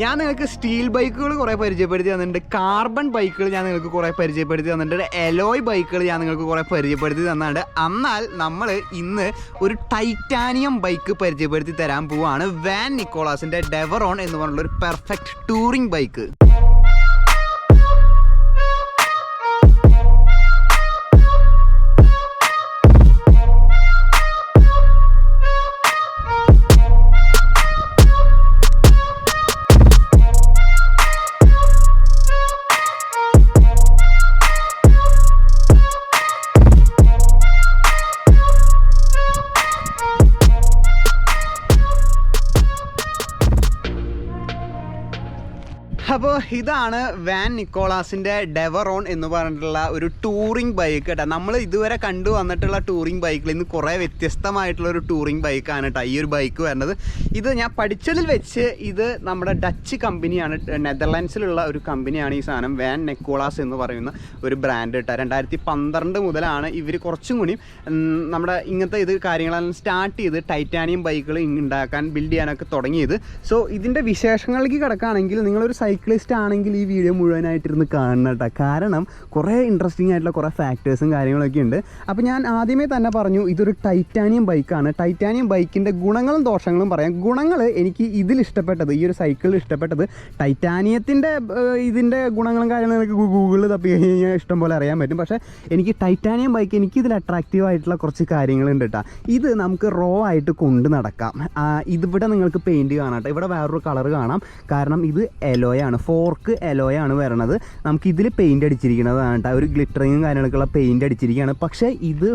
ഞാൻ നിങ്ങൾക്ക് സ്റ്റീൽ ബൈക്കുകൾ കുറേ പരിചയപ്പെടുത്തി തന്നിട്ടുണ്ട്. കാർബൺ ബൈക്കുകൾ ഞാൻ നിങ്ങൾക്ക് കുറേ പരിചയപ്പെടുത്തി തന്നിട്ടുണ്ട്. എലോയ് ബൈക്കുകൾ ഞാൻ നിങ്ങൾക്ക് കുറേ പരിചയപ്പെടുത്തി തന്നിട്ടുണ്ട്. എന്നാൽ നമ്മൾ ഇന്ന് ഒരു ടൈറ്റാനിയം ബൈക്ക് പരിചയപ്പെടുത്തി തരാൻ പോവാണ്. വാൻ നിക്കോളാസിന്റെ ഡെവറോൺ എന്ന് പറഞ്ഞുള്ള ഒരു പെർഫെക്റ്റ് ടൂറിംഗ് ബൈക്ക് ഇതാണ് വാൻ നിക്കോളാസിന്റെ ഡെവറോൺ എന്ന് പറഞ്ഞിട്ടുള്ള ഒരു ടൂറിംഗ് ബൈക്ക് കേട്ടോ. നമ്മൾ ഇതുവരെ കണ്ടു വന്നിട്ടുള്ള ടൂറിംഗ് ബൈക്കിൽ നിന്ന് കുറേ വ്യത്യസ്തമായിട്ടുള്ള ഒരു ടൂറിംഗ് ബൈക്കാണ് കേട്ടോ ഈ ഒരു ബൈക്ക് വരുന്നത്. ഇത് ഞാൻ പഠിച്ചതിൽ വെച്ച് ഇത് നമ്മുടെ ഡച്ച് കമ്പനിയാണ് നെതർലാൻഡ്സിലുള്ള ഒരു കമ്പനിയാണ് ഈ സാധനം വാൻ നെക്കോളാസ് എന്ന് പറയുന്ന ഒരു ബ്രാൻഡ് കേട്ടോ. രണ്ടായിരത്തി പന്ത്രണ്ട് മുതലാണ് ഇവർ കുറച്ചും കൂടി നമ്മുടെ ഇങ്ങനത്തെ ഇത് കാര്യങ്ങളെല്ലാം സ്റ്റാർട്ട് ചെയ്ത് ടൈറ്റാനിയം ബൈക്കുകൾ ഉണ്ടാക്കാൻ ബിൽഡ് ചെയ്യാനൊക്കെ തുടങ്ങിയത്. സോ ഇതിന്റെ വിശേഷങ്ങളിലേക്ക് കിടക്കുകയാണെങ്കിൽ നിങ്ങളൊരു സൈക്ലിസ്റ്റ് ആണെങ്കിൽ ഈ വീഡിയോ മുഴുവനായിട്ടിരുന്ന് കാണണം കേട്ടോ കാരണം കുറേ ഇൻട്രസ്റ്റിംഗ് ആയിട്ടുള്ള കുറേ ഫാക്ടേഴ്സും കാര്യങ്ങളൊക്കെ ഉണ്ട്. അപ്പോൾ ഞാൻ ആദ്യമേ തന്നെ പറഞ്ഞു ഇതൊരു ടൈറ്റാനിയം ബൈക്കാണ് ടൈറ്റാനിയം ബൈക്കിന്റെ ഗുണങ്ങളും ദോഷങ്ങളും പറയാം. ഗുണങ്ങൾ എനിക്ക് ഇതിൽ ഇഷ്ടപ്പെട്ടത് ഈ ഒരു സൈക്കിളിൽ ഇഷ്ടപ്പെട്ടത് ടൈറ്റാനിയത്തിന്റെ ഇതിന്റെ ഗുണങ്ങളും കാര്യങ്ങളും എനിക്ക് ഗൂഗിളിൽ തപ്പി കഴിഞ്ഞാൽ ഇഷ്ടം പോലെ അറിയാൻ പറ്റും. പക്ഷേ എനിക്ക് ടൈറ്റാനിയം ബൈക്ക് എനിക്ക് ഇതിൽ അട്രാക്റ്റീവ് ആയിട്ടുള്ള കുറച്ച് കാര്യങ്ങളുണ്ട് കേട്ടോ ഇത് നമുക്ക് റോ ആയിട്ട് കൊണ്ട് നടക്കാം. ഇതിവിടെ നിങ്ങൾക്ക് പെയിന്റ് കാണാം ഇവിടെ വേറൊരു കളർ കാണാം. കാരണം ഇത് എലോയാണ് ഫോർക്ക് എലോയാണ് വരണത്. നമുക്ക് ഇതിൽ പെയിന്റ് അടിച്ചിരിക്കുന്നതാണ് കേട്ടോ ഒരു ഗ്ലിറ്ററിങ്ങും കാര്യങ്ങളൊക്കെയുള്ള പെയിന്റ് അടിച്ചിരിക്കുകയാണ് പക്ഷേ ഇത്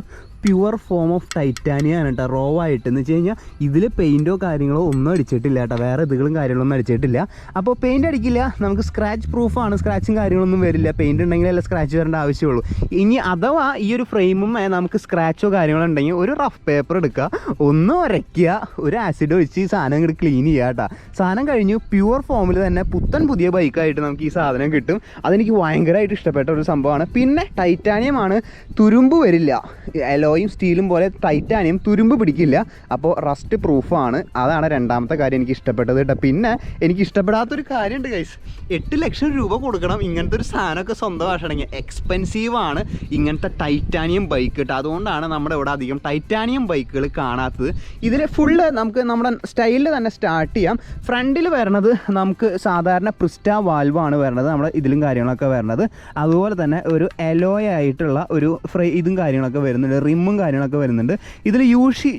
പ്യുവർ ഫോം ഓഫ് ടൈറ്റാനിയാണ് കേട്ടോ റോ ആയിട്ട്. എന്ന് വെച്ച് കഴിഞ്ഞാൽ ഇതിൽ പെയിന്റോ കാര്യങ്ങളോ ഒന്നും അടിച്ചിട്ടില്ല കേട്ടോ വേറെ ഇതുകളും കാര്യങ്ങളൊന്നും അടിച്ചിട്ടില്ല. അപ്പോൾ പെയിന്റ് അടിക്കില്ല. നമുക്ക് സ്ക്രാച്ച് പ്രൂഫാണ് സ്ക്രാച്ചും കാര്യങ്ങളൊന്നും വരില്ല. പെയിന്റ് ഉണ്ടെങ്കിലല്ല സ്ക്രാച്ച് വരേണ്ട ആവശ്യമുള്ളൂ. ഇനി അഥവാ ഈ ഒരു ഫ്രെയിമും നമുക്ക് സ്ക്രാച്ചോ കാര്യങ്ങളോ ഉണ്ടെങ്കിൽ ഒരു റഫ് പേപ്പർ എടുക്കുക. ഒന്ന് ഉരയ്ക്കുക. ഒരു ആസിഡ് ഒഴിച്ച് ഈ സാധനം ഇങ്ങോട്ട് ക്ലീൻ ചെയ്യുക കേട്ടോ സാധനം കഴിഞ്ഞു പ്യുവർ ഫോമിൽ തന്നെ പുത്തൻ പുതിയ ബൈക്കായിട്ട് നമുക്ക് ഈ സാധനം കിട്ടും. അതെനിക്ക് ഭയങ്കരമായിട്ട് ഇഷ്ടപ്പെട്ട ഒരു സംഭവമാണ്. പിന്നെ ടൈറ്റാനിയമാണ് തുരുമ്പ് വരില്ല. എലോയും സ്റ്റീലും പോലെ ടൈറ്റാനിയം തുരുമ്പ് പിടിക്കില്ല. അപ്പോൾ റസ്റ്റ് പ്രൂഫാണ്. അതാണ് രണ്ടാമത്തെ കാര്യം എനിക്ക് ഇഷ്ടപ്പെട്ടത് കേട്ടോ. പിന്നെ എനിക്ക് ഇഷ്ടപ്പെടാത്തൊരു കാര്യമുണ്ട് ഗൈസ് എട്ട് ലക്ഷം രൂപ കൊടുക്കണം. ഇങ്ങനത്തെ ഒരു സാധനമൊക്കെ സ്വന്തമാക്കണമെങ്കിൽ എക്സ്പെൻസീവ് ആണ്. ഇങ്ങനത്തെ ടൈറ്റാനിയം ബൈക്ക് കേട്ടോ അതുകൊണ്ടാണ് നമ്മുടെ ഇവിടെ അധികം ടൈറ്റാനിയം ബൈക്കുകൾ കാണാത്തത്. ഇതിൽ ഫുള്ള് നമുക്ക് നമ്മുടെ സ്റ്റൈലിൽ തന്നെ സ്റ്റാർട്ട് ചെയ്യാം. ഫ്രണ്ടിൽ വരണത് നമുക്ക് സാധാരണ പ്രിസ്റ്റ വാൽവാണ് വരണത്. നമ്മുടെ ഇതിലും കാര്യങ്ങളൊക്കെ വരണത്. അതുപോലെ തന്നെ ഒരു എലോയ ആയിട്ടുള്ള ഒരു ഫ്രൈ ഇതും കാര്യങ്ങളൊക്കെ വരുന്നുണ്ട്. റിമ്മും കാര്യങ്ങളൊക്കെ വരുന്നുണ്ട്. ഇതിൽ യൂസ്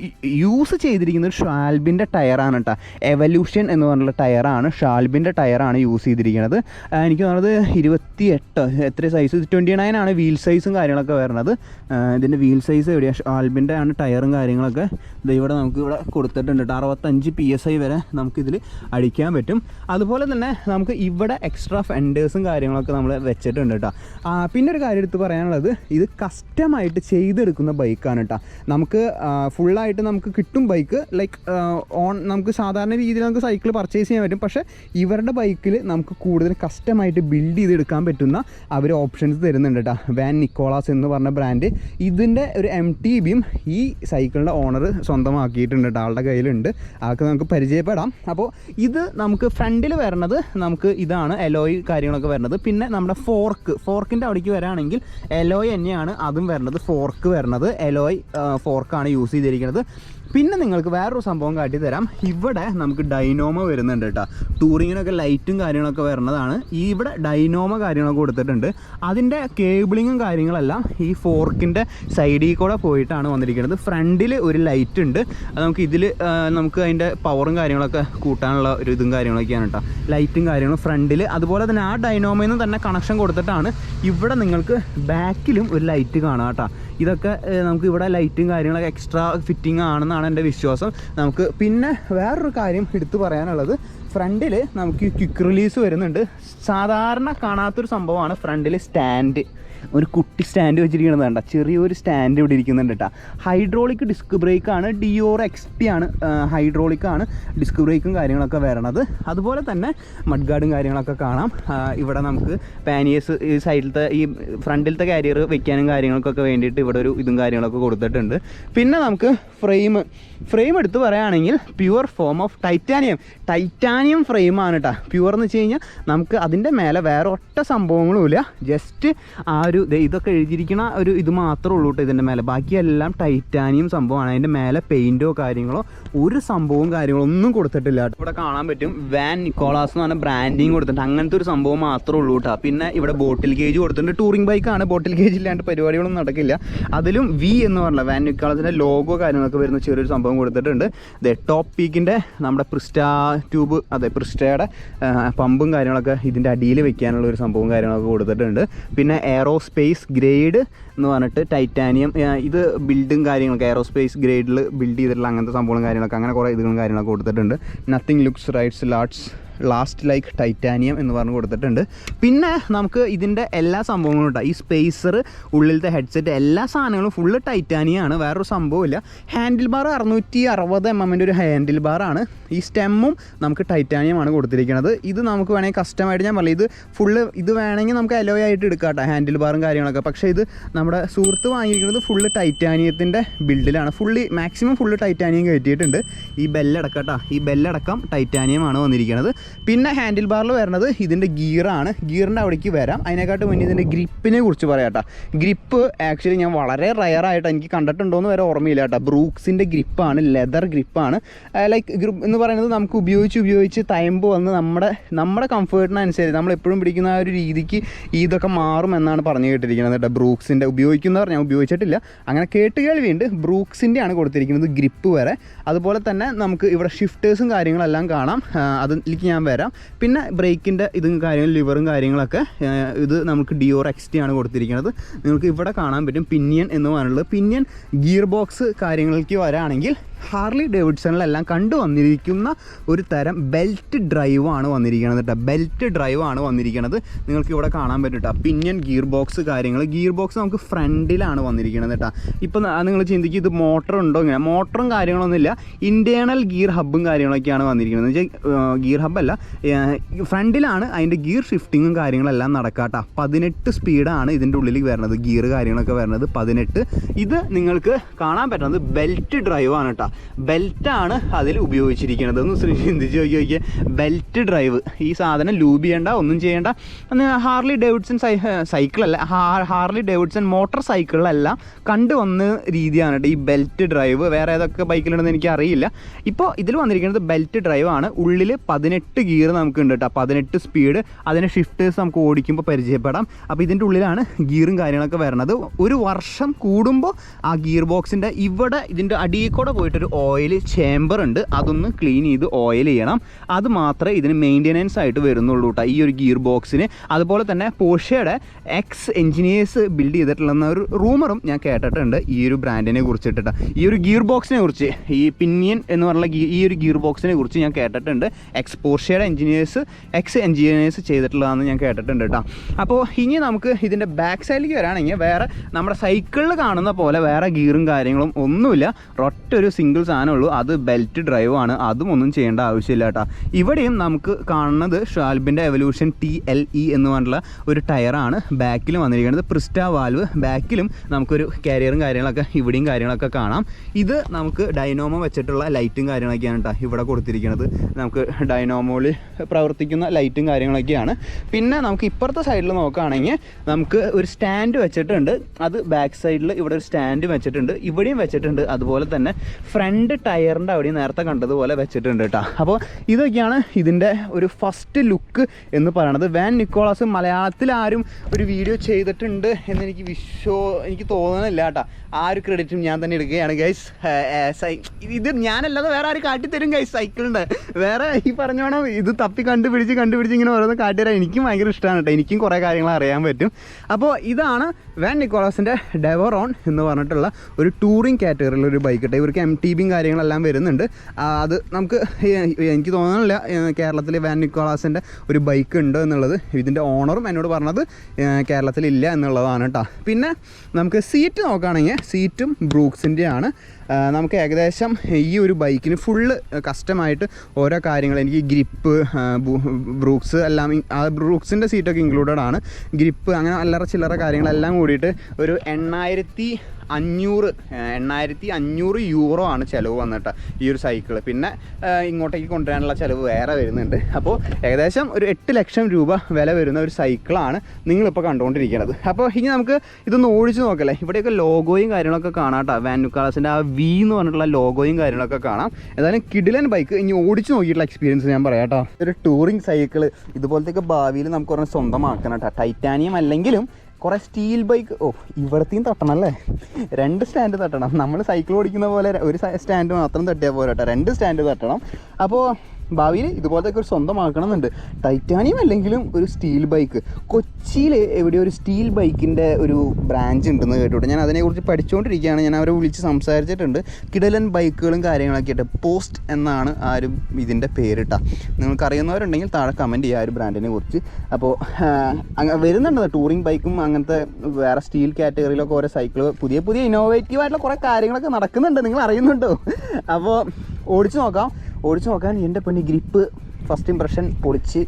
യൂസ് ചെയ്തിരിക്കുന്നത് ഷാൽബിന്റെ ടയറാണ് കേട്ടോ എവല്യൂഷൻ എന്ന് പറഞ്ഞുള്ള ടയറാണ് ഷാൽബിന്റെ ടയറാണ് യൂസ് ചെയ്തിരിക്കുന്നത്. എനിക്ക് തോന്നുന്നത് ഇരുപത്തി എട്ട് എത്ര സൈസ് ട്വന്റി നയൻ ആണ് വീൽ സൈസും കാര്യങ്ങളൊക്കെ വരുന്നത്. ഇതിന്റെ വീൽ സൈസ് എവിടെയാണ് ഷാൽബിന്റെ ആണ് ടയറും കാര്യങ്ങളൊക്കെ ഇവിടെ നമുക്ക് ഇവിടെ കൊടുത്തിട്ടുണ്ട് കേട്ടോ അറുപത്തഞ്ച് പി എസ് ഐ വരെ നമുക്കിതിൽ അടിക്കാൻ പറ്റും. അതുപോലെ തന്നെ നമുക്ക് ഇവിടെ എക്സ്ട്രാ ഫെൻഡേഴ്സും കാര്യങ്ങളൊക്കെ നമ്മൾ വെച്ചിട്ടുണ്ട് കേട്ടോ പിന്നെ ഒരു കാര്യം എടുത്ത് പറയാനുള്ളത് ഇത് കസ്റ്റമായിട്ട് ചെയ്തെടുക്കുന്ന ബൈക്കാണ് കേട്ടോ. നമുക്ക് ഫുള്ളായിട്ട് നമുക്ക് കിട്ടും ബൈക്ക്. ലൈക്ക് ഓൺ നമുക്ക് സാധാരണ രീതിയിൽ നമുക്ക് സൈക്കിൾ പർച്ചേസ് ചെയ്യാൻ പറ്റും. പക്ഷേ ഇവരുടെ ബൈക്കിൽ നമുക്ക് കൂടുതൽ കസ്റ്റമായിട്ട് ബിൽഡ് ചെയ്തെടുക്കാൻ പറ്റുന്ന അവർ ഓപ്ഷൻസ് തരുന്നുണ്ട് കേട്ടോ. വാൻ നിക്കോളാസ് എന്ന് പറഞ്ഞ ബ്രാൻഡ് ഇതിന്റെ ഒരു എം ടി ബിയും ഈ സൈക്കിളിന്റെ ഓണർ സ്വന്തമാക്കിയിട്ടുണ്ട് കേട്ടോ. ആളുടെ കയ്യിലുണ്ട്. ആൾക്ക് നമുക്ക് പരിചയപ്പെടാം. അപ്പോൾ ഇത് നമുക്ക് ഫ്രണ്ടിൽ വരണത് നമുക്ക് ഇതാണ് എലോയ് കാര്യങ്ങളൊക്കെ വരുന്നത് പിന്നെ നമ്മുടെ ഫോർക്ക് ഫോർക്കിന്റെ അവിടേക്ക് വരാണെങ്കിൽ എലോയ് തന്നെയാണ് അതും വരുന്നത് ഫോർക്ക് വരുന്നത് എലോയ് ഫോർക്കാണ് യൂസ് ചെയ്തിരിക്കുന്നത്. പിന്നെ നിങ്ങൾക്ക് വേറൊരു സംഭവം കാട്ടിത്തരാം. ഇവിടെ നമുക്ക് ഡൈനോമ വരുന്നുണ്ട് കേട്ടോ. ടൂറിങ്ങിനൊക്കെ ലൈറ്റും കാര്യങ്ങളൊക്കെ വരുന്നതാണ് ഈ ഇവിടെ ഡൈനോമ കാര്യങ്ങളൊക്കെ കൊടുത്തിട്ടുണ്ട്. അതിന്റെ കേബിളിങ്ങും കാര്യങ്ങളെല്ലാം ഈ ഫോർക്കിന്റെ സൈഡിൽ കൂടെ പോയിട്ടാണ് വന്നിരിക്കുന്നത്. ഫ്രണ്ടിൽ ഒരു ലൈറ്റ് ഉണ്ട്. അത് നമുക്ക് ഇതിൽ നമുക്ക് അതിന്റെ പവറും കാര്യങ്ങളൊക്കെ കൂട്ടാനുള്ള ഒരു ഇതും കാര്യങ്ങളൊക്കെയാണ് കേട്ടോ. ലൈറ്റും കാര്യങ്ങളും ഫ്രണ്ടിൽ അതുപോലെ തന്നെ ആ ഡൈനോമയിൽ നിന്ന് തന്നെ കണക്ഷൻ കൊടുത്തിട്ടാണ് ഇവിടെ നിങ്ങൾക്ക് ബാക്കിലും ഒരു ലൈറ്റ് കാണാം കേട്ടോ. ഇതൊക്കെ നമുക്ക് ഇവിടെ ലൈറ്റും കാര്യങ്ങളൊക്കെ എക്സ്ട്രാ ഫിറ്റിംഗ് ആണെന്നാണ് എന്റെ വിശ്വാസം. നമുക്ക് പിന്നെ വേറൊരു കാര്യം എടുത്തു പറയാനുള്ളത്. ഫ്രണ്ടിൽ നമുക്ക് ക്വിക്ക് റിലീസ് വരുന്നുണ്ട്. സാധാരണ കാണാത്തൊരു സംഭവമാണ് ഫ്രണ്ടിൽ സ്റ്റാൻഡ് ഒരു കുട്ടി സ്റ്റാൻഡ് വെച്ചിരിക്കുന്നത് കണ്ട. ചെറിയൊരു സ്റ്റാൻഡ് ഇവിടെ ഇരിക്കുന്നുണ്ട് കേട്ടോ. ഹൈഡ്രോളിക് ഡിസ്ക് ബ്രേക്കാണ് ഡിയോർ എക്സ് ടി ആണ് ഹൈഡ്രോളിക്കാണ് ഡിസ്ക് ബ്രേക്കും കാര്യങ്ങളൊക്കെ വരണത്. അതുപോലെ തന്നെ മഡ് ഗാർഡും കാര്യങ്ങളൊക്കെ കാണാം. ഇവിടെ നമുക്ക് പാനിയേഴ്സ് ഈ സൈഡിലത്തെ ഈ ഫ്രണ്ടിലത്തെ കാരിയർ വെക്കാനും കാര്യങ്ങൾക്കൊക്കെ വേണ്ടിയിട്ട് ഇവിടെ ഒരു ഇതും കാര്യങ്ങളൊക്കെ കൊടുത്തിട്ടുണ്ട്. പിന്നെ നമുക്ക് ഫ്രെയിം ഫ്രെയിം എടുത്ത് പറയുകയാണെങ്കിൽ pure form of titanium titanium ഫ്രെയിമാണ് കേട്ടോ. പ്യുവർ എന്ന് വെച്ച് കഴിഞ്ഞാൽ നമുക്ക് അതിന്റെ മേലെ വേറെ ഒറ്റ സംഭവങ്ങളുമില്ല ജസ്റ്റ് ആ ഒരു ഇതൊക്കെ എഴുതിയിരിക്കുന്ന ഒരു ഇത് മാത്രമേ ഉള്ളൂ കേട്ടോ ഇതിന്റെ മേലെ. ബാക്കിയെല്ലാം ടൈറ്റാനിയം സംഭവമാണ്. അതിന്റെ മേലെ പെയിന്റോ കാര്യങ്ങളോ ഒരു സംഭവവും കാര്യങ്ങളോ ഒന്നും കൊടുത്തിട്ടില്ല കേട്ടോ. ഇവിടെ കാണാൻ പറ്റും വാൻ നിക്കോളാസ് എന്ന് പറഞ്ഞ ബ്രാൻഡിങ് കൊടുത്തിട്ടുണ്ട് അങ്ങനത്തെ ഒരു സംഭവം മാത്രമേ ഉള്ളൂ കേട്ടോ. പിന്നെ ഇവിടെ ബോട്ടിൽ ഗേജ് കൊടുത്തിട്ടുണ്ട്. ടൂറിംഗ് ബൈക്കാണ് ബോട്ടിൽ ഗേജ് ഇല്ലാണ്ട് പരിപാടികളൊന്നും നടക്കില്ല. അതിലും വി എന്ന് പറഞ്ഞ വാൻ നിക്കോളാസിന്റെ ലോഗോ കാര്യങ്ങളൊക്കെ വരുന്ന ചെറിയൊരു സംഭവം കൊടുത്തിട്ടുണ്ട്. ദേ ടോപ്പ് പീക്കിന്റെ നമ്മുടെ പ്രിസ്റ്റ ട്യൂബ് അതെ പ്രിസ്റ്റയുടെ പമ്പും കാര്യങ്ങളൊക്കെ ഇതിന്റെ അടിയിൽ വെക്കാനുള്ള ഒരു സംഭവം കാര്യങ്ങളൊക്കെ കൊടുത്തിട്ടുണ്ട്. പിന്നെ എയറോസ്പേസ് ഗ്രേഡ് എന്ന് പറഞ്ഞിട്ട് ടൈറ്റാനിയം ഇത് ബിൽഡും കാര്യങ്ങളൊക്കെ എയറോസ്പേസ് ഗ്രേഡിൽ ബിൽഡ് ചെയ്തിട്ടുള്ള അങ്ങനത്തെ സംഭവങ്ങളും കാര്യങ്ങളൊക്കെ അങ്ങനെ കുറേ ഇതുകളും കാര്യങ്ങളൊക്കെ കൊടുത്തിട്ടുണ്ട്. Nothing looks rights lasts last like titanium എന്ന് പറഞ്ഞ് കൊടുത്തിട്ടുണ്ട്. പിന്നെ നമുക്ക് ഇതിന്റെ എല്ലാ സംഭവങ്ങളും ഉണ്ടാവും ഈ സ്പേസർ ഉള്ളിലത്തെ ഹെഡ്സെറ്റ് എല്ലാ സാധനങ്ങളും ഫുള്ള് ടൈറ്റാനിയാണ് വേറൊരു സംഭവമില്ല ഹാൻഡിൽ ബാർ അറുന്നൂറ്റി അറുപത് എം എമ്മിന്റെ ഒരു ഹാൻഡിൽ ബാറാണ് ഈ സ്റ്റെമ്മും നമുക്ക് ടൈറ്റാനിയം ആണ് കൊടുത്തിരിക്കുന്നത്. ഇത് നമുക്ക് വേണമെങ്കിൽ കസ്റ്റമായിട്ട് ഞാൻ പറയും ഇത് ഫുള്ള് ഇത് വേണമെങ്കിൽ നമുക്ക് അലോയ് ആയിട്ട് എടുക്കാം കേട്ടോ ഹാൻഡിൽ ബാറും കാര്യങ്ങളൊക്കെ. പക്ഷേ ഇത് നമ്മുടെ സുഹൃത്ത് വാങ്ങിയിരിക്കുന്നത് ഫുള്ള് ടൈറ്റാനിയത്തിന്റെ ബിൽഡിലാണ് ഫുള്ളി മാക്സിമം ഫുള്ള് ടൈറ്റാനിയം കയറ്റിയിട്ടുണ്ട്. ഈ ബെല്ലടക്കം കേട്ടോ. ഈ ബെല്ലടക്കം ടൈറ്റാനിയമാണ് വന്നിരിക്കുന്നത്. പിന്നെ ഹാൻഡിൽ ബാറിൽ വരുന്നത് ഇതിന്റെ ഗിയറാണ് ഗിയറിന്റെ അവിടേക്ക് വരാം. അതിനെക്കാട്ട് മുന്നേ ഇതിന്റെ ഗ്രിപ്പിനെ കുറിച്ച് പറയാം കേട്ടോ. ഗ്രിപ്പ് ആക്ച്വലി ഞാൻ വളരെ റയറായിട്ട് എനിക്ക് കണ്ടിട്ടുണ്ടോ എന്ന് വരെ ഓർമ്മയില്ല കേട്ടോ. ബ്രൂക്സിന്റെ ഗ്രിപ്പാണ് ലെതർ ഗ്രിപ്പാണ് ലൈക്ക് ഗ്രിപ്പ് എന്ന് പറയുന്നത് നമുക്ക് ഉപയോഗിച്ച് ഉപയോഗിച്ച് തയമ്പ് വന്ന് നമ്മുടെ നമ്മുടെ കംഫേർട്ടിനനുസരിച്ച് നമ്മൾ എപ്പോഴും പിടിക്കുന്ന ആ ഒരു രീതിക്ക് ഇതൊക്കെ മാറും എന്നാണ് പറഞ്ഞു കേട്ടിരിക്കുന്നത് കേട്ടോ. ബ്രൂക്സിന്റെ ഉപയോഗിക്കുന്നവർ ഞാൻ ഉപയോഗിച്ചിട്ടില്ല. അങ്ങനെ കേട്ട് കേൾവിയുണ്ട്. ബ്രൂക്സിന്റെ ആണ് കൊടുത്തിരിക്കുന്നത് ഗ്രിപ്പ് വരെ. അതുപോലെ തന്നെ നമുക്ക് ഇവിടെ ഷിഫ്റ്റേഴ്സും കാര്യങ്ങളെല്ലാം കാണാം. ആ, അതിലേക്ക് ഞാൻ വരാം. പിന്നെ ബ്രേക്കിന്റെ ഇതും കാര്യങ്ങളും ലിവറും കാര്യങ്ങളൊക്കെ ഇത് നമുക്ക് ഡിയോർ എക്സ് ടി ആണ് കൊടുത്തിരിക്കുന്നത്. നിങ്ങൾക്ക് ഇവിടെ കാണാൻ പറ്റും പിന്നിയൻ എന്ന് പറഞ്ഞുള്ളത് പിന്നിയൻ ഗിയർ ബോക്സ് കാര്യങ്ങൾക്ക് വരാണെങ്കിൽ ഹാർലി ഡേവിഡ്സണിലെല്ലാം കണ്ടു വന്നിരിക്കുന്ന ഒരു തരം ബെൽറ്റ് ഡ്രൈവ് ആണ് വന്നിരിക്കുന്നത് കേട്ടോ ബെൽറ്റ് ഡ്രൈവ് ആണ് വന്നിരിക്കുന്നത്. നിങ്ങൾക്ക് ഇവിടെ കാണാൻ പറ്റും കേട്ടോ പിന്നിയൻ ഗിയർ ബോക്സ് കാര്യങ്ങൾ. ഗിയർ ബോക്സ് നമുക്ക് ഫ്രണ്ടിലാണ് വന്നിരിക്കുന്നത് കേട്ടോ ഇപ്പം നിങ്ങൾ ചിന്തിക്കും ഇത് മോട്ടർ ഉണ്ടോ ഇങ്ങനെ? മോട്ടറും കാര്യങ്ങളൊന്നുമില്ല. ഇന്റേണൽ ഗിയർ ഹബ്ബും കാര്യങ്ങളൊക്കെയാണ് വന്നിരിക്കുന്നത്. എന്ന് വെച്ചാൽ ഗിയർ ഹബ്ബല്ല ഫ്രണ്ടിലാണ് അതിന്റെ ഗിയർ ഷിഫ്റ്റിങ്ങും കാര്യങ്ങളെല്ലാം നടക്കാട്ടോ പതിനെട്ട് സ്പീഡാണ് ഇതിന്റെ ഉള്ളിൽ വരുന്നത്. ഗിയർ കാര്യങ്ങളൊക്കെ വരുന്നത് പതിനെട്ട്. ഇത് നിങ്ങൾക്ക് കാണാൻ പറ്റുന്നത് ബെൽറ്റ് ഡ്രൈവാണ് കേട്ടോ ബെൽറ്റാണ് അതിൽ ഉപയോഗിച്ചിരിക്കുന്നത്. ഒന്ന് ചിന്തിച്ച് നോക്കി നോക്കിയാൽ ബെൽറ്റ് ഡ്രൈവ് ഈ സാധനം ലൂബ് ചെയ്യേണ്ട ഒന്നും ചെയ്യേണ്ട. ഹാർലി ഡേവിഡ്സൺ സൈ സൈക്കിളല്ല ഹാർലി ഡേവിഡ്സൺ മോട്ടോർ സൈക്കിളല്ല കണ്ടുവന്ന രീതിയാണ് ഈ ബെൽറ്റ് ഡ്രൈവ് വേറെ ഏതൊക്കെ ബൈക്കിലുണ്ടെന്ന് എനിക്ക് അറിയില്ല ഇപ്പോൾ ഇതിൽ വന്നിരിക്കുന്നത് ബെൽറ്റ് ഡ്രൈവാണ് ഉള്ളിൽ പതിനെട്ട് ഗിയർ നമുക്ക് ഉണ്ട് കേട്ടോ പതിനെട്ട് സ്പീഡ് അതിന് ഷിഫ്റ്റേഴ്സ് നമുക്ക് ഓടിക്കുമ്പോൾ പരിചയപ്പെടാം. അപ്പോൾ ഇതിന്റെ ഉള്ളിലാണ് ഗിയറും കാര്യങ്ങളൊക്കെ വരുന്നത് ഒരു വർഷം കൂടുമ്പോൾ ആ ഗിയർ ബോക്സിന്റെ ഇവിടെ ഇതിന്റെ അടിയിൽ കൂടെ പോയിട്ടൊരു ഓയിൽ ചേമ്പർ ഉണ്ട്. അതൊന്ന് ക്ലീൻ ചെയ്ത് ഓയിൽ ചെയ്യണം. അത് മാത്രമേ ഇതിന് മെയിന്റെനൻസ് ആയിട്ട് വരുന്നുള്ളൂ കേട്ടോ ഈ ഒരു ഗിയർ ബോക്സിന് അതുപോലെ തന്നെ പോഷയുടെ എക്സ് എഞ്ചിനീയേഴ്സ് ബിൽഡ് ചെയ്തിട്ടുള്ള ഒരു റൂമറും ഞാൻ കേട്ടിട്ടുണ്ട് ഈ ഒരു ബ്രാൻഡിനെ കുറിച്ചിട്ട് ഈ ഒരു ഗിയർ ബോക്സിനെ കുറിച്ച് ഈ പിന്നിയൻ എന്ന് പറഞ്ഞ ഈ ഒരു ഗിയർ ബോക്സിനെ കുറിച്ച് ഞാൻ കേട്ടിട്ടുണ്ട്. എക്സ് പോർഷയുടെ എഞ്ചിനീയേഴ്സ് എക്സ് എഞ്ചിനീയേഴ്സ് ചെയ്തിട്ടുള്ളതാണെന്ന് ഞാൻ കേട്ടിട്ടുണ്ട് കേട്ടോ അപ്പോൾ ഇനി നമുക്ക് ഇതിന്റെ ബാക്ക് സൈഡിലേക്ക് വരാണെങ്കിൽ വേറെ നമ്മുടെ സൈക്കിളിൽ കാണുന്ന പോലെ വേറെ ഗിയറും കാര്യങ്ങളും ഒന്നുമില്ല. ഒറ്റ ഒരു സിംഗിൾ സാധനമുള്ളൂ അത് ബെൽറ്റ് ഡ്രൈവ് ആണ്. അതും ഒന്നും ചെയ്യേണ്ട ആവശ്യമില്ല കേട്ടോ. ഇവിടെയും നമുക്ക് കാണുന്നത് ഷാൽബിന്റെ എവല്യൂഷൻ ടി എൽ ഇ എന്ന് പറഞ്ഞിട്ടുള്ള ഒരു ടയറാണ് ബാക്കിൽ വന്നിരിക്കുന്നത്. പ്രിസ്റ്റ വാൽവ് ബാക്കിലും നമുക്കൊരു കാരിയറും കാര്യങ്ങളൊക്കെ ഇവിടെയും കാര്യങ്ങളൊക്കെ കാണാം. ഇത് നമുക്ക് ഡൈനോമോ വെച്ചിട്ടുള്ള ലൈറ്റും കാര്യങ്ങളൊക്കെയാണ് കേട്ടോ ഇവിടെ കൊടുത്തിരിക്കുന്നത്. നമുക്ക് ഡൈനോമോയിൽ പ്രവർത്തിക്കുന്ന ലൈറ്റും കാര്യങ്ങളൊക്കെയാണ്. പിന്നെ നമുക്ക് ഇപ്പുറത്തെ സൈഡിൽ നോക്കുകയാണെങ്കിൽ നമുക്ക് ഒരു സ്റ്റാൻഡ് വെച്ചിട്ടുണ്ട്. അത് ബാക്ക് സൈഡിൽ ഇവിടെ ഒരു സ്റ്റാൻഡ് വെച്ചിട്ടുണ്ട്. ഇവിടെയും വെച്ചിട്ടുണ്ട്. അതുപോലെ തന്നെ ഫ്രണ്ട് ടയറിന്റെ അവിടെ നേരത്തെ കണ്ടതുപോലെ വെച്ചിട്ടുണ്ട് കേട്ടോ അപ്പോൾ ഇതൊക്കെയാണ് ഇതിന്റെ ഒരു ഫസ്റ്റ് ലുക്ക് എന്ന് പറയണത്. വാൻ നിക്കോളാസ് മലയാളത്തിൽ ആരും ഒരു വീഡിയോ ചെയ്തിട്ടുണ്ട് എന്നെനിക്ക് വിശ്വ എനിക്ക് തോന്നുന്നില്ല കേട്ടോ ആ ഒരു ക്രെഡിറ്റും ഞാൻ തന്നെ എടുക്കുകയാണ് ഗൈസ് ഇത് ഞാനല്ലാതെ വേറെ ആര് കാട്ടിത്തരും ഗൈസ് സൈക്കിളിന്റെ വേറെ ഈ പറഞ്ഞോണം ഇത് തപ്പി കണ്ടുപിടിച്ച് കണ്ടുപിടിച്ച് ഇങ്ങനെ ഓരോന്ന് കാട്ടിത്തരാൻ എനിക്കും ഭയങ്കര ഇഷ്ടമാണ് കേട്ടോ എനിക്കും കുറേ കാര്യങ്ങൾ അറിയാൻ പറ്റും. അപ്പോൾ ഇതാണ് വാൻ നിക്കോളാസിന്റെ ഡെവറോൺ എന്ന് പറഞ്ഞിട്ടുള്ള ഒരു ടൂറിങ് കാറ്റഗറിയിലുള്ള ഒരു ബൈക്ക് കേട്ടോ ഇവർക്ക് എം ടി ബിയും കാര്യങ്ങളെല്ലാം വരുന്നുണ്ട്. അത് നമുക്ക് എനിക്ക് തോന്നുന്നില്ല കേരളത്തിലെ വാൻ നിക്കോളാസിന്റെ ഒരു ബൈക്ക് ഉണ്ട് എന്നുള്ളത്. ഇതിന്റെ ഓണറും എന്നോട് പറഞ്ഞത് കേരളത്തിലില്ല എന്നുള്ളതാണ് കേട്ടോ പിന്നെ നമുക്ക് സീറ്റ് നോക്കുകയാണെങ്കിൽ സീറ്റും ബ്രൂക്സിന്റെ ആണ്. നമുക്ക് ഏകദേശം ഈ ഒരു ബൈക്കിന് ഫുള്ള് കസ്റ്റമായിട്ട് ഓരോ കാര്യങ്ങൾ എനിക്ക് ഗ്രിപ്പ് ബ്രൂക്സ് എല്ലാം ആ ബ്രൂക്സിന്റെ സീറ്റൊക്കെ ഇൻക്ലൂഡഡ് ആണ്. ഗ്രിപ്പ് അങ്ങനെ അല്ലറ ചില്ലറ കാര്യങ്ങളെല്ലാം കൂടിയിട്ട് ഒരു എണ്ണായിരത്തി അഞ്ഞൂറ് എണ്ണായിരത്തി അഞ്ഞൂറ് യൂറോ ആണ് ചിലവ് വന്നിട്ട് ഈ ഒരു സൈക്കിൾ പിന്നെ ഇങ്ങോട്ടേക്ക് കൊണ്ടുവരാനുള്ള ചിലവ് വേറെ വരുന്നുണ്ട്. അപ്പോൾ ഏകദേശം ഒരു എട്ട് ലക്ഷം രൂപ വില വരുന്ന ഒരു സൈക്കിളാണ് നിങ്ങളിപ്പോൾ കണ്ടുകൊണ്ടിരിക്കുന്നത്. അപ്പോൾ ഇനി നമുക്ക് ഇതൊന്ന് ഓടിച്ച് നോക്കല്ലേ? ഇവിടെയൊക്കെ ലോഗോയും കാര്യങ്ങളൊക്കെ കാണാം കേട്ടോ. വാൻ ന്യൂക്കാളസിന്റെ ആ വി എന്ന് പറഞ്ഞിട്ടുള്ള ലോഗോയും കാര്യങ്ങളൊക്കെ കാണാം. ഏതായാലും കിഡിലൻ ബൈക്ക് ഇനി ഓടിച്ച് നോക്കിയിട്ടുള്ള എക്സ്പീരിയൻസ് ഞാൻ പറയാം കേട്ടോ. ഒരു ടൂറിങ് സൈക്കിൾ ഇതുപോലത്തെയൊക്കെ ഭാവിയിൽ നമുക്ക് ഒരെണ്ണം സ്വന്തമാക്കണം കേട്ടോ. ടൈറ്റാനിയം അല്ലെങ്കിലും കുറേ സ്റ്റീൽ ബൈക്ക്. ഓ ഇവിടത്തെയും തട്ടണം അല്ലേ? രണ്ട് സ്റ്റാൻഡ് തട്ടണം. നമ്മൾ സൈക്കിൾ ഓടിക്കുന്ന പോലെ ഒരു സ്റ്റാൻഡ് മാത്രം തട്ടിയാൽ പോരാട്ടോ. രണ്ട് സ്റ്റാൻഡ് തട്ടണം. അപ്പോൾ ഭാവിയിൽ ഇതുപോലത്തെ ഒരു സ്വന്തമാക്കണം എന്നുണ്ട് ടൈറ്റാനിയം അല്ലെങ്കിലും ഒരു സ്റ്റീൽ ബൈക്ക് കൊച്ചിയിൽ എവിടെ ഒരു സ്റ്റീൽ ബൈക്കിന്റെ ഒരു ബ്രാഞ്ച് ഉണ്ടെന്ന് കേട്ടോട്ടെ ഞാൻ അതിനെക്കുറിച്ച് പഠിച്ചുകൊണ്ടിരിക്കുകയാണ്. ഞാൻ അവരെ വിളിച്ച് സംസാരിച്ചിട്ടുണ്ട്. കിടലൻ ബൈക്കുകളും കാര്യങ്ങളൊക്കെ ആയിട്ട് പോസ്റ്റ് എന്നാണ് ആരും ഇതിന്റെ പേരിട്ട. നിങ്ങൾക്ക് അറിയുന്നവരുണ്ടെങ്കിൽ താഴെ കമന്റ് ചെയ്യുക ആ ഒരു ബ്രാൻഡിനെ കുറിച്ച്. അപ്പോൾ വരുന്നുണ്ടോ ടൂറിങ് ബൈക്കും അങ്ങനത്തെ വേറെ സ്റ്റീൽ കാറ്റഗറിയിലൊക്കെ ഓരോ സൈക്കിൾ പുതിയ പുതിയ ഇന്നോവേറ്റീവ് ആയിട്ടുള്ള കുറേ കാര്യങ്ങളൊക്കെ നടക്കുന്നുണ്ട്. നിങ്ങൾ അറിയുന്നുണ്ടോ അപ്പോൾ ഓടിച്ചു നോക്കാം. ഓടിച്ച് നോക്കാൻ എന്റെ പെണ്ണി ഗ്രിപ്പ് ഫസ്റ്റ് ഇമ്പ്രഷൻ പൊളിച്ച്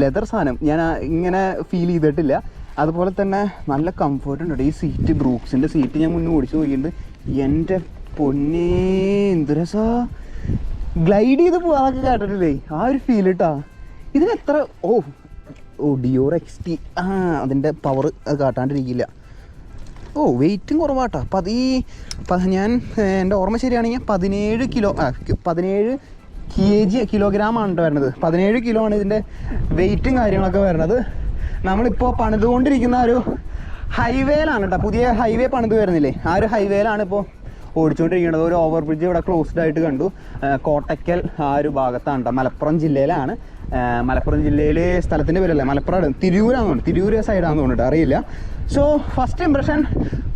ലെതർ സാധനം. ഞാൻ ഇങ്ങനെ ഫീൽ ചെയ്തിട്ടില്ല. അതുപോലെ തന്നെ നല്ല കംഫർട്ട് ഉണ്ട് ഈ സീറ്റ് ബ്രൂക്സിന്റെ സീറ്റ് ഞാൻ മുന്നേ ഓടിച്ചു നോക്കിയിട്ടുണ്ട്. എന്റെ പൊന്നേ എന്ത് ഗ്ലൈഡ് ചെയ്ത് പോകാനൊക്കെ കേട്ടിട്ടില്ലേ? ആ ഒരു ഫീൽ കേട്ടാ ഇതിന് എത്ര ഓ ഓ ഡിയോർ എക്സ് ടി ആ അതിന്റെ പവർ കാട്ടാണ്ടിരിക്കില്ല. ഓ വെയിറ്റും അപ്പം പതി ഈ ഞാൻ എന്റെ ഓർമ്മ ശരിയാണെങ്കിൽ പതിനേഴ് കിലോ പതിനേഴ് കെ ജി കിലോഗ്രാം ആണ് വരുന്നത്. പതിനേഴ് കിലോ ആണ് ഇതിന്റെ വെയിറ്റും കാര്യങ്ങളൊക്കെ വരുന്നത്. നമ്മളിപ്പോൾ പണിതുകൊണ്ടിരിക്കുന്ന ഒരു ഹൈവേയിലാണ് കേട്ടോ പുതിയ ഹൈവേ പണിത് വരുന്നില്ലേ? ആ ഒരു ഹൈവേയിലാണ് ഇപ്പോൾ ഓടിച്ചുകൊണ്ടിരിക്കുന്നത്. ഒരു ഓവർ ബ്രിഡ്ജ് ഇവിടെ ക്ലോസ്ഡ് ആയിട്ട് കണ്ടു. കോട്ടയ്ക്കൽ ആ ഒരു ഭാഗത്താണ് കേട്ടോ മലപ്പുറം ജില്ലയിലാണ്. മലപ്പുറം ജില്ലയിലെ സ്ഥലത്തിന്റെ പേരല്ലേ? മലപ്പുറം തിരൂരാണെന്ന് തോന്നുന്നു. സൈഡാണെന്ന് തോന്നുന്നുണ്ട് തോന്നുന്നു അറിയില്ല. സോ ഫസ്റ്റ് ഇംപ്രഷൻ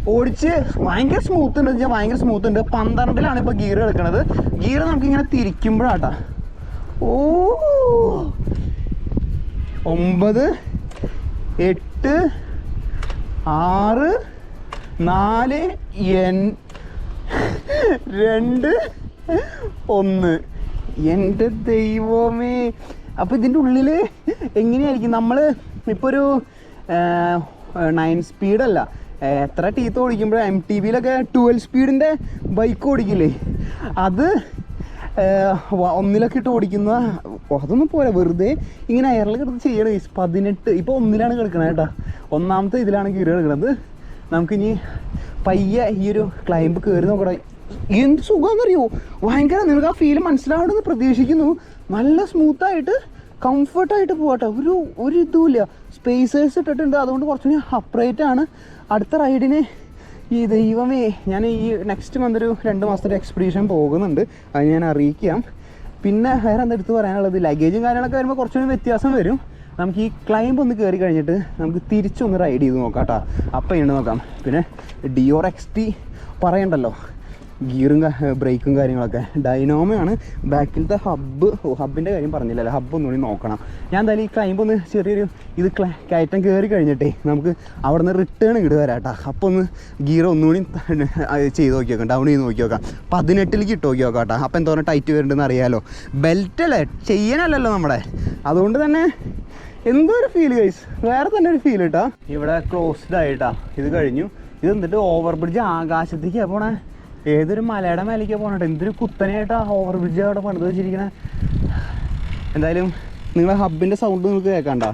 ഓടിച്ച് ഭയങ്കര സ്മൂത്ത് ഉണ്ട്. വെച്ചാൽ ഭയങ്കര സ്മൂത്ത് ഉണ്ട്. പന്ത്രണ്ടിലാണ് ഇപ്പോൾ ഗിയർ എടുക്കുന്നത് ഗിയർ നമുക്കിങ്ങനെ തിരിക്കുമ്പോഴാട്ടാ. ഓ! ഒമ്പത് എട്ട് ആറ് നാല് എൻ രണ്ട് ഒന്ന്. എന്റെ ദൈവമേ. അപ്പോൾ ഇതിന്റെ ഉള്ളിൽ എങ്ങനെയായിരിക്കും? നമ്മൾ ഇപ്പോൾ ഒരു നയൻ സ്പീഡല്ല എത്ര ടീത്ത് ഓടിക്കുമ്പോഴും എം ടി വിയിലൊക്കെ ട്വൽവ് സ്പീഡിന്റെ ബൈക്ക് ഓടിക്കില്ലേ? അത് ഒന്നിലൊക്കെ ഇട്ട് ഓടിക്കുന്ന അതൊന്നും പോരാ വെറുതെ ഇങ്ങനെ അയറിൽ കിടന്ന് ചെയ്യണ. പതിനെട്ട് ഇപ്പോൾ ഒന്നിലാണ് കിടക്കണത് കേട്ടോ. ഒന്നാമത്തെ ഇതിലാണ് കീറി കിടക്കുന്നത് നമുക്കിനി പയ്യെ ഈ ഒരു ക്ലൈംബ് കയറി നോക്കണം. എന്ത് സുഖമെന്നറിയോ ഭയങ്കര നിങ്ങൾക്ക് ആ ഫീൽ മനസ്സിലാവണമെന്ന് പ്രതീക്ഷിക്കുന്നു. നല്ല സ്മൂത്തായിട്ട് കംഫർട്ടായിട്ട് പോകട്ടെ ഒരു ഒരു ഇതുമില്ല. സ്പേസേഴ്സ് ഇട്ടിട്ടുണ്ട്. അതുകൊണ്ട് കുറച്ചുകൂടി അപ്രൈറ്റ് ആണ്. അടുത്ത റൈഡിന് ഈ ദൈവമേ ഞാൻ ഈ നെക്സ്റ്റ് മന്ത് ഒരു രണ്ട് മാസത്തെ എക്സ്പീഡിഷൻ പോകുന്നുണ്ട്. അത് ഞാൻ അറിയിക്കാം. പിന്നെ വേറെ എന്താ എടുത്ത് പറയാനുള്ളത്? ലഗേജും കാര്യങ്ങളൊക്കെ വരുമ്പോൾ കുറച്ചുകൂടി വ്യത്യാസം വരും. നമുക്ക് ഈ ക്ലൈംബ് ഒന്ന് കയറി കഴിഞ്ഞിട്ട് നമുക്ക് തിരിച്ചൊന്ന് റൈഡ് ചെയ്ത് നോക്കാം കേട്ടോ. അപ്പം ഉണ്ട് നോക്കാം. പിന്നെ ഡിയോർ എക്സ് ടി പറയണ്ടല്ലോ. ഗിയറും ബ്രേക്കും കാര്യങ്ങളൊക്കെ. ഡൈനോമയാണ് ബാക്കിലത്തെ ഹബ്ബ് ഓ ഹബിന്റെ കാര്യം പറഞ്ഞില്ലല്ലോ ഹബ്ബ് ഒന്നുകൂടി നോക്കണം. ഞാൻ എന്തായാലും ഈ ക്ലൈംബ് ഒന്ന് ചെറിയൊരു ഇത് കയറ്റം കയറി കഴിഞ്ഞിട്ടേ നമുക്ക് അവിടെ നിന്ന് റിട്ടേൺ ഇങ്ങോട്ട് വരാം കേട്ടോ അപ്പോൾ ഒന്ന് ഗിയർ ഒന്നുകൂടി ചെയ്ത് നോക്കി നോക്കാം ഡൗൺ ചെയ്ത് നോക്കി നോക്കാം പതിനെട്ടിലേക്ക് ഇട്ട് നോക്കി നോക്കാം കേട്ടോ അപ്പോൾ എന്തോരം ടൈറ്റ് വരുന്നുണ്ടെന്ന് അറിയാമല്ലോ ബെൽറ്റ് അല്ലേ? ചെയ്യാനല്ലല്ലോ നമ്മുടെ. അതുകൊണ്ട് തന്നെ എന്തോ ഒരു ഫീൽ ഗൈസ് വേറെ തന്നെ ഒരു ഫീൽ കേട്ടോ ഇവിടെ ക്ലോസ്ഡ് ആയിട്ടാ ഇത് കഴിഞ്ഞു. ഇത് എന്നിട്ട് ഓവർ ബ്രിഡ്ജ് ആകാശത്തേക്ക് പോണേ. ഏതൊരു മലയുടെ മേലേക്ക് പോകണട്ടോ എന്തൊരു കുത്തനെയായിട്ടാ ഓവർ ബ്രിഡ്ജ് അവിടെ പണിത് വെച്ചിരിക്കണേ. എന്തായാലും നിങ്ങളെ ഹബിന്റെ സൗണ്ട് നിങ്ങൾക്ക് കേൾക്കണ്ട?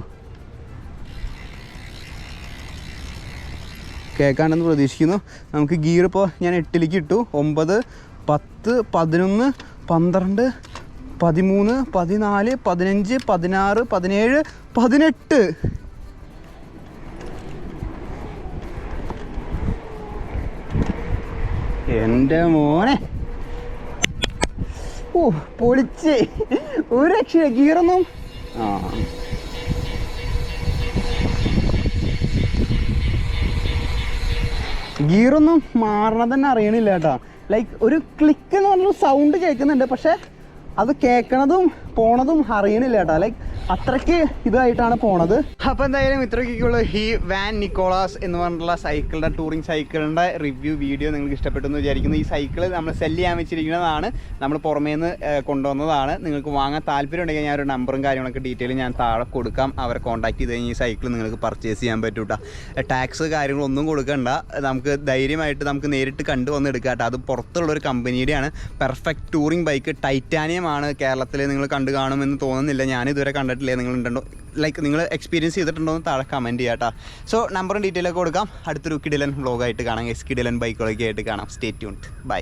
കേൾക്കാണ്ടെന്ന് പ്രതീക്ഷിക്കുന്നു. നമുക്ക് ഗിയർ ഇപ്പോൾ ഞാൻ എട്ടിലേക്ക് ഇട്ടു. ഒമ്പത് പത്ത് പതിനൊന്ന് പന്ത്രണ്ട് പതിമൂന്ന് പതിനാല് പതിനഞ്ച് പതിനാറ് പതിനേഴ് പതിനെട്ട്. എന്റെ മോനെ. ഓ പൊളിച്ച്. ഒരു രക്ഷ ഗീറൊന്നും ആ. ഗീറൊന്നും മാറണം തന്നെ അറിയണില്ല കേട്ടോ. ലൈക്ക് ഒരു ക്ലിക്ക് എന്ന് പറഞ്ഞൊരു സൗണ്ട് കേൾക്കുന്നുണ്ട് പക്ഷേ അത് കേൾക്കണതും പോണതും അറിയണില്ല കേട്ടോ. ലൈക്ക് അത്രയ്ക്ക് ഇതായിട്ടാണ് പോണത്. അപ്പോൾ എന്തായാലും ഇത്രയ്ക്കുള്ള ഈ വാൻ നിക്കോളാസ് എന്ന് പറഞ്ഞിട്ടുള്ള സൈക്കിളിന്റെ ടൂറിംഗ് സൈക്കിളിന്റെ റിവ്യൂ വീഡിയോ നിങ്ങൾക്ക് ഇഷ്ടപ്പെട്ടു എന്ന് വിചാരിക്കുന്നു. ഈ സൈക്കിൾ നമ്മൾ സെൽ ചെയ്യാൻ വെച്ചിരിക്കുന്നതാണ്. നമ്മൾ പുറമേ നിന്ന് കൊണ്ടുവന്നതാണ്. നിങ്ങൾക്ക് വാങ്ങാൻ താല്പര്യം ഉണ്ടെങ്കിൽ ഞാൻ ഒരു നമ്പറും കാര്യങ്ങളൊക്കെ ഡീറ്റെയിൽ ഞാൻ താഴെ കൊടുക്കാം. അവരെ കോൺടാക്ട് ചെയ്ത് കഴിഞ്ഞാൽ ഈ സൈക്കിൾ നിങ്ങൾക്ക് പർച്ചേസ് ചെയ്യാൻ പറ്റൂട്ടാ ടാക്സ് കാര്യങ്ങളൊന്നും കൊടുക്കണ്ട. നമുക്ക് ധൈര്യമായിട്ട് നമുക്ക് നേരിട്ട് കണ്ടു വന്ന് എടുക്കാം അത് പുറത്തുള്ള ഒരു കമ്പനിയുടെയാണ്. പെർഫെക്റ്റ് ടൂറിംഗ് ബൈക്ക് ടൈറ്റാനിയമാണ് കേരളത്തിൽ നിങ്ങൾ കണ്ടു കാണുമെന്ന് തോന്നുന്നില്ല. ഞാൻ ഇതുവരെ കണ്ടിട്ടില്ല നിങ്ങൾ ഉണ്ടോ ലൈക്ക് നിങ്ങൾ എക്സ്പീരിയൻസ് ചെയ്തിട്ടുണ്ടോ എന്ന് താഴെ കമന്റ് ചെയ്യാം കേട്ടോ സോ നമ്പറും ഡീറ്റെയിലൊക്കെ കൊടുക്കാം. അടുത്തൊരു കിഡിലൻ വ്ളോഗായിട്ട് കാണാം എസ് കിഡിലൻ ബൈക്കുകളൊക്കെ ആയിട്ട് കാണാം. Stay tuned by